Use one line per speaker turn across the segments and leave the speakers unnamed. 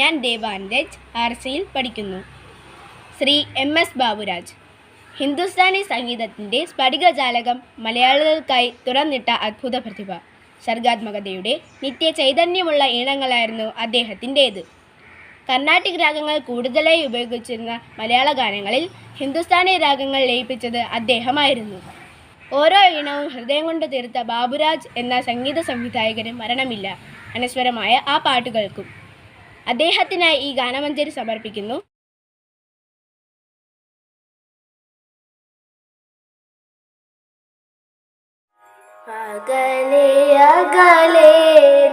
ഞാൻ ദേവാൻരജ് ആർ സിയിൽ പഠിക്കുന്നു. Shri M S Baburaj. Hindustani സംഗീതത്തിന്റെ സ്ഫടികജാലകം മലയാളികൾക്കായി തുറന്നിട്ട അത്ഭുത പ്രതിഭ. സർഗാത്മകതയുടെ നിത്യ ചൈതന്യമുള്ള ഈണങ്ങളായിരുന്നു അദ്ദേഹത്തിന്റേത്. കർണാട്ടിക് രാഗങ്ങൾ കൂടുതലായി ഉപയോഗിച്ചിരുന്ന മലയാള ഗാനങ്ങളിൽ ഹിന്ദുസ്ഥാനി രാഗങ്ങൾ ലയിപ്പിച്ചത് അദ്ദേഹമായിരുന്നു. ഓരോ ഈണവും ഹൃദയം കൊണ്ട് തീർത്ത ബാബുരാജ് എന്ന സംഗീത സംവിധായകന് മരണമില്ല. അനശ്വരമായ ആ പാട്ടുകൾക്കും. അദ്ദേഹത്തിനായി ഈ ഗാനമഞ്ജരി സമർപ്പിക്കുന്നു.
അകലെ അകലെ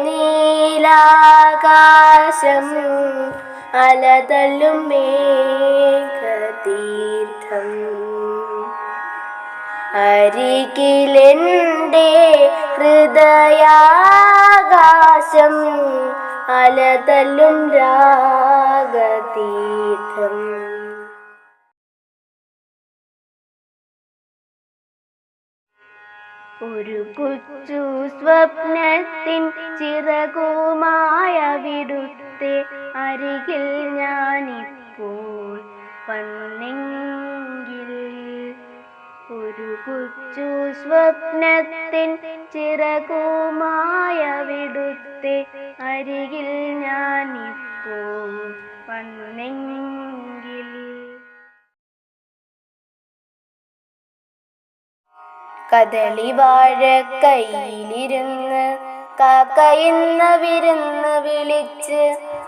നീലാകാശം അലതല്ലും മേഘതീർത്ഥം. അരികിലെന്റെ ഹൃദയാകാശം അലതല്ലും രാഗതീർത്ഥം ഒരു കുച്ചു സ്വപ്നത്തിൻ ചിറകുമായ വിടുത്തെ അരികിൽ ഞാനിപ്പോൾ വന്നെങ്കിൽ. ഒരു കുച്ചു സ്വപ്നത്തിൻ ചിറകുമായ വിടുത്തെ അരികിൽ ഞാനിപ്പോൾ വന്നെങ്കിൽ. കദളി വാഴ കയ്യിലിരുന്ന് കാക്കയെന്ന വിരുന്ന് വിളിച്ച്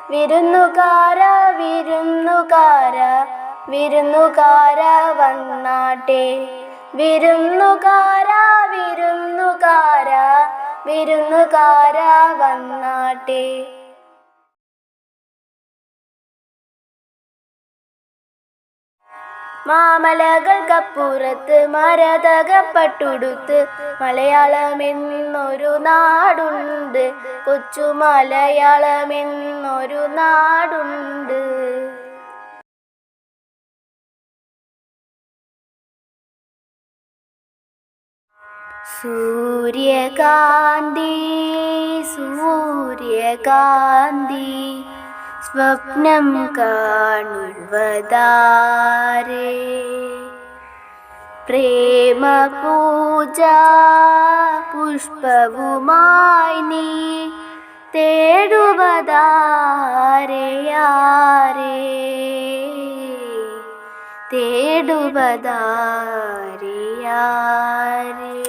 വിരുന്നുകാര വിരുന്നുകാര വിരുന്നുകാര വന്നാട്ടെ വിരുന്നുകാര വിരുന്നുകാര വിരുന്നുകാര വന്നാട്ടെ. മാമലകൾക്കപ്പുറത്ത് മരതകപ്പെട്ടുടുത്ത് മലയാളമെന്നൊരു നാടുണ്ട്. കൊച്ചു മലയാളമെന്നൊരു നാടുണ്ട്. സൂര്യകാന്തി സൂര്യകാന്തി സ്വപ്നം കാണുവതാരേ. പ്രേമപൂജ പുഷ്പവുമായി നീ തേടുവതാരയാരേ. തേടുവതാരയാരേ.